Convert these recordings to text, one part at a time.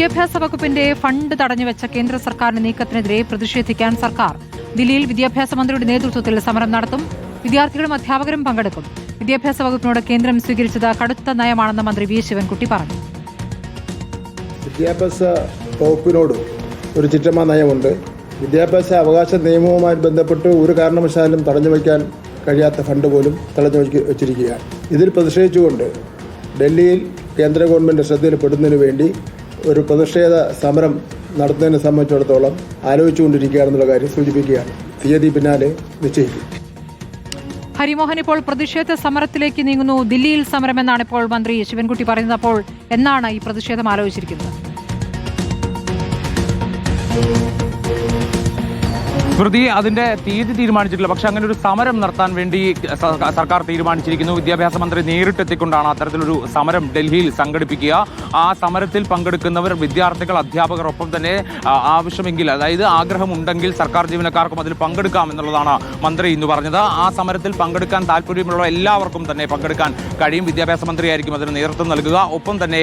വിദ്യാഭ്യാസ വകുപ്പിന്റെ ഫണ്ട് തടഞ്ഞുവെച്ച കേന്ദ്ര സർക്കാരിന്റെ നീക്കത്തിനെതിരെ പ്രതിഷേധിക്കാൻ സർക്കാർ. ദില്ലിയിൽ വിദ്യാഭ്യാസ മന്ത്രിയുടെ നേതൃത്വത്തിൽ സമരം നടത്തും. വിദ്യാർത്ഥികളും അധ്യാപകരും പങ്കെടുക്കും. വിദ്യാഭ്യാസ വകുപ്പിനോട് കേന്ദ്രം സ്വീകരിച്ചത് കടുത്ത നയമാണെന്ന് മന്ത്രി വി. ശിവൻകുട്ടി പറഞ്ഞു. വിദ്യാഭ്യാസ വകുപ്പിനോട് ഒരു ചിറ്റമ്മ നയമുണ്ട്. വിദ്യാഭ്യാസ അവകാശ നിയമവുമായി ബന്ധപ്പെട്ട് ഒരു കാരണവശാലും തടഞ്ഞു വയ്ക്കാൻ കഴിയാത്ത ഫണ്ട് പോലും തടഞ്ഞു വെച്ചിരിക്കുകയാണ്. ഇതിൽ പ്രതിഷേധിച്ചുകൊണ്ട് ഡൽഹിയിൽ കേന്ദ്ര ഗവൺമെന്റ് ശ്രദ്ധയിൽപ്പെടുന്നതിന് വേണ്ടി ഒരു പ്രതിഷേധ സമരം നടത്തുന്നതിനെ സംബന്ധിച്ചിടത്തോളം ആലോചിച്ചുകൊണ്ടിരിക്കുകയാണെന്നുള്ള കാര്യം സൂചിപ്പിക്കുകയാണ്. തീയതി പിന്നാലെ നിശ്ചയിക്കും. ഹരിമോഹൻ ഇപ്പോൾ പ്രതിഷേധ സമരത്തിലേക്ക് നീങ്ങുന്നു. ദില്ലിയിൽ സമരം എന്നാണ് ഇപ്പോൾ മന്ത്രി ശിവൻകുട്ടി പറയുന്നത്. അപ്പോൾ എന്നാണ് ഈ പ്രതിഷേധം ആലോചിച്ചിരിക്കുന്നത്? സ്മൃതി അതിന്റെ തീയതി തീരുമാനിച്ചിട്ടില്ല. പക്ഷെ അങ്ങനെ ഒരു സമരം നടത്താൻ വേണ്ടി സർക്കാർ തീരുമാനിച്ചിരിക്കുന്നു. വിദ്യാഭ്യാസ മന്ത്രി നേരിട്ടെത്തിക്കൊണ്ടാണ് അത്തരത്തിലൊരു സമരം ഡൽഹിയിൽ സംഘടിപ്പിക്കുക. ആ സമരത്തിൽ പങ്കെടുക്കുന്നവർ വിദ്യാർത്ഥികൾ അധ്യാപകർ ഒപ്പം തന്നെ ആവശ്യമെങ്കിൽ അതായത് ആഗ്രഹമുണ്ടെങ്കിൽ സർക്കാർ ജീവനക്കാർക്കും അതിൽ പങ്കെടുക്കാം എന്നുള്ളതാണ് മന്ത്രി ഇന്ന് പറഞ്ഞത്. ആ സമരത്തിൽ പങ്കെടുക്കാൻ താല്പര്യമുള്ള എല്ലാവർക്കും തന്നെ പങ്കെടുക്കാൻ കഴിയും. വിദ്യാഭ്യാസ മന്ത്രിയായിരിക്കും അതിന് നേതൃത്വം നൽകുക. ഒപ്പം തന്നെ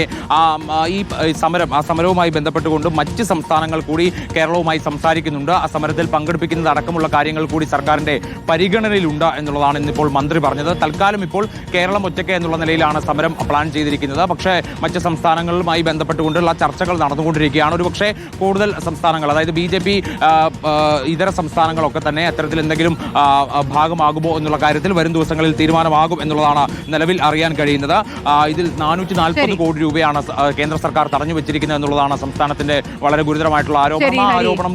ഈ സമരം ആ സമരവുമായി ബന്ധപ്പെട്ടുകൊണ്ട് മറ്റ് സംസ്ഥാനങ്ങൾ കൂടി കേരളവുമായി സംസാരിക്കുന്നുണ്ട്. ആ സമരത്തിൽ പങ്കെടുപ്പിക്കുന്നത് അടക്കമുള്ള കാര്യങ്ങൾ കൂടി സർക്കാരിന്റെ പരിഗണനയിലുണ്ട് എന്നുള്ളതാണ് ഇന്നിപ്പോൾ മന്ത്രി പറഞ്ഞത്. തൽക്കാലം ഇപ്പോൾ കേരളം ഒറ്റയ്ക്ക് എന്നുള്ള നിലയിലാണ് സമരം പ്ലാൻ ചെയ്തിരിക്കുന്നത്. പക്ഷേ മറ്റ് സംസ്ഥാനങ്ങളുമായി ബന്ധപ്പെട്ടുകൊണ്ടുള്ള ചർച്ചകൾ നടന്നുകൊണ്ടിരിക്കുകയാണ്. ഒരു പക്ഷേ കൂടുതൽ സംസ്ഥാനങ്ങൾ അതായത് ബി ജെ പി ഇതര സംസ്ഥാനങ്ങളൊക്കെ തന്നെ അത്തരത്തിൽ എന്തെങ്കിലും ഭാഗമാകുമോ എന്നുള്ള കാര്യത്തിൽ വരും ദിവസങ്ങളിൽ തീരുമാനമാകും എന്നുള്ളതാണ് നിലവിൽ അറിയാൻ കഴിയുന്നത്. ഇതിൽ നാനൂറ്റി നാൽപ്പത്. കോടി രൂപയാണ് കേന്ദ്ര സർക്കാർ തടഞ്ഞു വെച്ചിരിക്കുന്നത് എന്നുള്ളതാണ് സംസ്ഥാനത്തിന്റെ വളരെ ഗുരുതരമായിട്ടുള്ള ആരോപണം. ആരോപണം